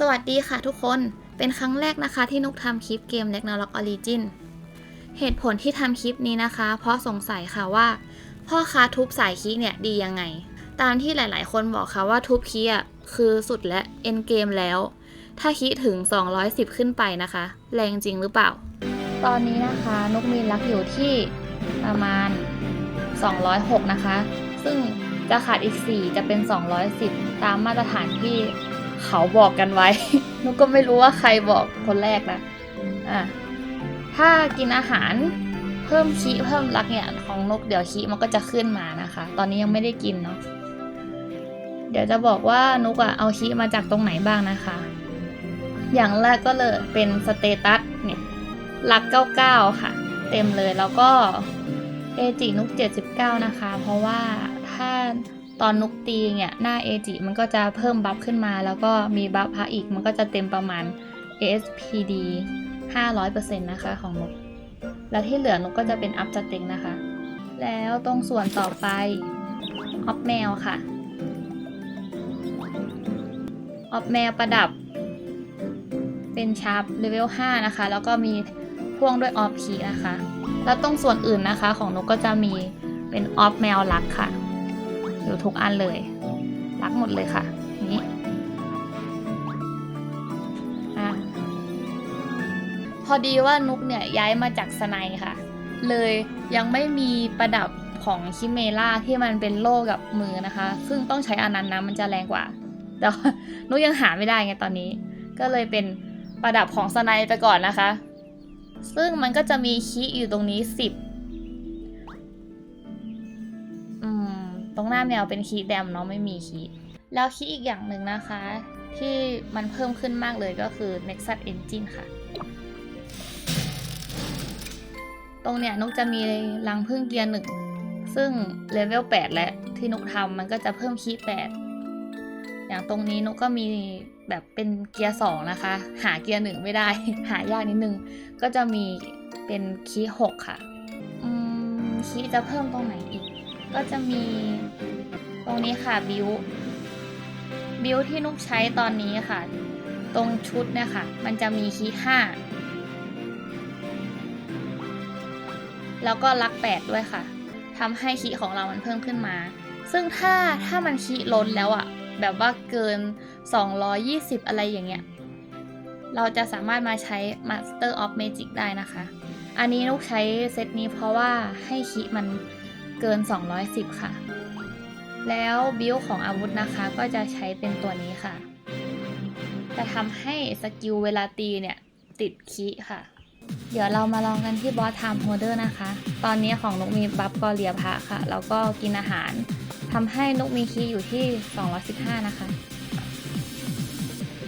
สวัสดีค่ะทุกคน เป็นครั้งแรกนะคะที่นุกทำคลิปเกม Ragnarok Origin เหตุผลที่ทำคลิปนี้นะคะ เพราะสงสัยค่ะว่า พ่อค้าทุบสายคีเนี่ยดียังไง ตามที่หลายๆ คนบอกค่ะว่าทุบคีอะคือสุดและเอ็นเกมแล้ว ถ้าคีถึง 210 ขึ้นไปนะคะ แรงจริงหรือเปล่า ตอนนี้นะคะนุกมีลักอยู่ที่ประมาณ 206 นะคะ ซึ่งจะขาดอีก 4 จะเป็น 210 ตามมาตรฐานที่ เขาบอกกันไว้นุก็ไม่รู้ว่าใครบอกคนแรกนะอะถ้ากินอาหารเพิ่มคีเพิ่มรักเนี่ยของนกเดี๋ยวคีมันก็จะขึ้นมานะคะ ตอนนี้ยังไม่ได้กินเนาะเดี๋ยวจะบอกว่านกอะเอาคีมาจากตรงไหนบ้างนะคะ อย่างแรกก็เลยเป็นสเตตัสเนี่ยรัก99 ค่ะ เต็มเลยแล้วก็เอจินุก79 นะคะ เพราะว่าถ้า ตอนนุกตีเนี่ยหน้าเอจิมันก็จะเพิ่มบัฟขึ้นมา แล้วก็มีบัฟพระอีกมันก็จะเต็มประมาณ ASPD 500%นะคะของนุกแล้วที่เหลือนุกก็จะเป็นอัพสเต็งนะคะ แล้วตรงส่วนต่อไปออฟแมวค่ะออฟแมวประดับ เป็นชาร์ปเลเวล 5 นะคะ แล้วก็มีพ่วงด้วยออฟคีนะคะ แล้วตรงส่วนอื่นนะคะของนกก็จะมีเป็นออฟแมวลักค่ะ อยู่ทุกอันเลย รักหมดเลยค่ะ นี่พอดีว่านุกเนี่ยย้ายมาจากสไนค่ะ เลยยังไม่มีประดับของคิเมล่าที่มันเป็นโล่กับมือนะคะ ซึ่งต้องใช้อันนั้นนะมันจะแรงกว่า แต่นุกยังหาไม่ได้ไงตอนนี้ ก็เลยเป็นประดับของสไนไปก่อนนะคะ ซึ่งมันก็จะมีคีอยู่ตรงนี้ 10 รงหน้าแมวเป็นคีแดมเนาะไม่มีคีแล้วคีอีกอย่างหนึ่งนะคะ ที่มันเพิ่มขึ้นมากเลยก็คือ Nexus Engine ค่ะ ตรงเนี้ยนกจะมีรังพึ่งเกียร์หนึ่งซึ่งเลเวล8และที่นกทำมันก็จะเพิ่มคีย์8อย่างตรงนี้นกก็มีแบบเป็นเกียร์สองนะคะ หาเกียร์หนึ่งไม่ได้ หายากนิดนึง ก็จะมีเป็นคีย์หกค่ะ อืมคีจะเพิ่มตรงไหนอีก ก็จะมีตรงนี้ค่ะบิวบิวที่นุกใช้ตอนนี้ค่ะ ตรงชุดเนี่ยค่ะ มันจะมีคีห้าแล้วก็ลักแปดด้วยค่ะทำให้คีของเรามันเพิ่มขึ้นมา ซึ่งถ้าถ้ามันคีล้นแล้วอะแบบว่าเกิน 220 อะไรอย่างเงี้ยเราจะสามารถมาใช้ Master of Magic ได้นะคะ อันนี้นุกใช้เซตนี้เพราะว่าให้คีมัน เกิน 210 ค่ะ แล้วบิลของอาวุธนะคะก็จะใช้เป็นตัวนี้ค่ะ จะทำให้สกิลเวลาตีเนี่ยติดคีค่ะ เดี๋ยวเรามาลองกันที่บอสไทม์โฮเดอร์นะคะ ตอนนี้ของนกมีบัฟกอเลียพระค่ะ แล้วก็กินอาหารทำให้นกมีคีอยู่ที่ 215 นะคะ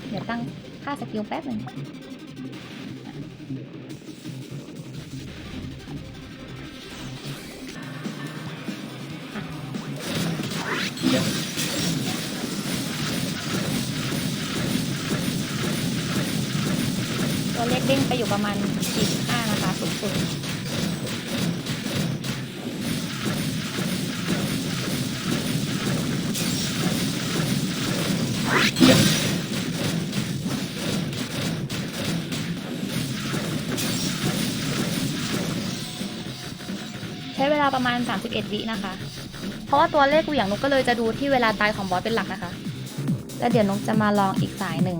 เดี๋ยวตั้งค่าสกิลแป๊บหนึ่ง ตัวเลขเด้งไปอยู่ประมาณ 45 นะคะสูงสุดใช้เวลาประมาณ 31 วินะคะ เพราะว่าตัวเลขกูอย่างนกก็เลยจะดูที่เวลาตายของบอสเป็นหลักนะคะ แล้วเดี๋ยวนกจะมาลองอีกสายหนึ่ง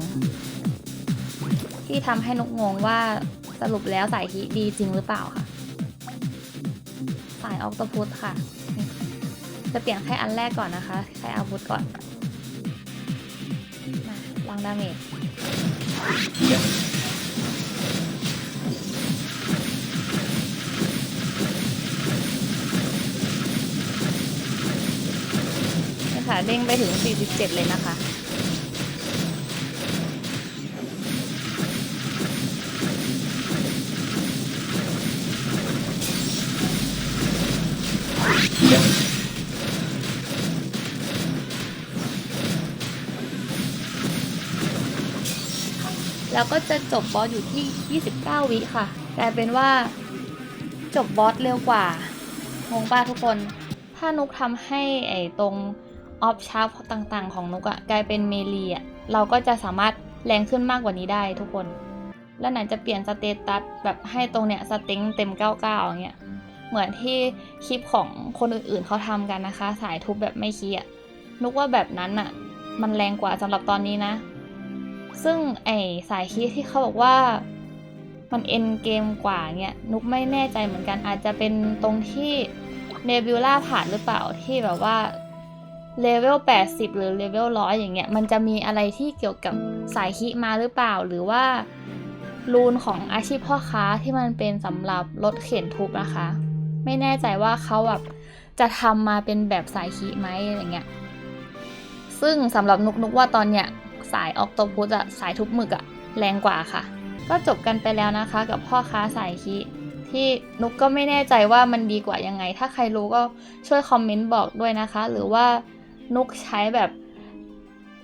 ที่ทำให้นกงงว่าสรุปแล้วสายฮีดีจริงหรือเปล่าค่ะ สายออกตพุทค่ะ จะเปลี่ยนแค่อันแรกก่อนนะคะแค่อาวุธก่อน มาลองดาเมจ ค่ะ เด้งไปถึง 47 เลยนะคะ แล้วก็จะจบบอสอยู่ที่ 29 วิค่ะกลายเป็นว่าจบบอสเร็วกว่างงป้าทุกคน ถ้านุกทำให้ไอ้ตรง ออฟชาร์ปต่างๆ ของนุกอะกลายเป็นเมลีอะเราก็จะสามารถแรงขึ้นมากกว่านี้ได้ทุกคน แล้วไหนจะเปลี่ยนสเตตัสแบบให้ตรงเนี้ยสเต็งเต็ม 99อย่างเงี้ยเหมือนที่คลิปของคนอื่นๆเขาทำกันนะคะ สายทุบแบบไม่คีย์อะนุกว่าแบบนั้นอะมันแรงกว่าสำหรับตอนนี้นะ ซึ่งไอสายคียที่เขาบอกว่ามันเอ็นเกมกว่าเนี่ยนุกไม่แน่ใจเหมือนกันอาจจะเป็นตรงที่เนบิวล่าผ่านหรือเปล่าที่แบบว่า เลเวล80 หรือเลเวล100อย่างเงี้ยมันจะมีอะไรที่เกี่ยวกับสายคีย์มาหรือเปล่า หรือว่ารูนของอาชีพพ่อค้าที่มันเป็นสำหรับรถเข็นทุบนะคะ ไม่แน่ใจว่าเขาแบบจะทำมาเป็นแบบสายคีย์ไหมอะไรเงี้ยซึ่งสำหรับนุกนุกว่าตอนเนี้ยสายออกโตพุสอะสายทุบหมึกอะแรงกว่าค่ะ ก็จบกันไปแล้วนะคะกับพ่อค้าสายคีย์ที่นุกก็ไม่แน่ใจว่ามันดีกว่ายังไง ถ้าใครรู้ก็ช่วยคอมเมนต์บอกด้วยนะคะ หรือว่า นุกใช้แบบ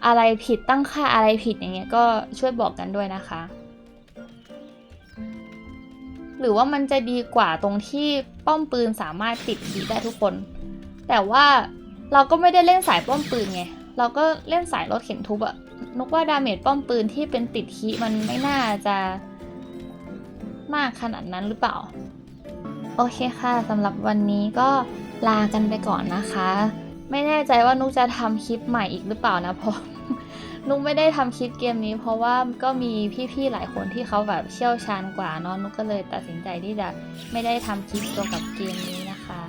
อะไรผิดตั้งค่าอะไรผิดอย่างเงี้ยก็ช่วยบอกกันด้วยนะคะ หรือว่ามันจะดีกว่าตรงที่ป้อมปืนสามารถติดขีได้ทุกคน แต่ว่าเราก็ไม่ได้เล่นสายป้อมปืนไงเราก็เล่นสายรถเข็นทุบอะนกว่าดาเมจป้อมปืนที่เป็นติดขีมันไม่น่าจะมากขนาดนั้นหรือเปล่า โอเคค่ะสำหรับวันนี้ก็ลากันไปก่อนนะคะ ไม่แน่ใจว่านุกจะทำคลิปใหม่อีกหรือเปล่านะเพราะนุกไม่ได้ทำคลิปเกมนี้ เพราะว่าก็มีพี่ๆหลายคนที่เขาแบบเชี่ยวชาญกว่าเนาะนุกก็เลยตัดสินใจที่จะไม่ได้ทำคลิปเกี่ยวกับเกมนี้นะคะ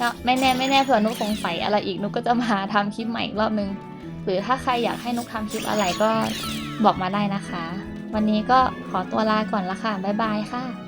ก็ไม่แน่ไม่แน่เผื่อนุกสงสัยอะไรอีกนุกก็จะมาทำคลิปใหม่อีกรอบนึง หรือถ้าใครอยากให้นุกทำคลิปอะไรก็บอกมาได้นะคะ วันนี้ก็ขอตัวลาก่อนละค่ะบ๊ายบายค่ะ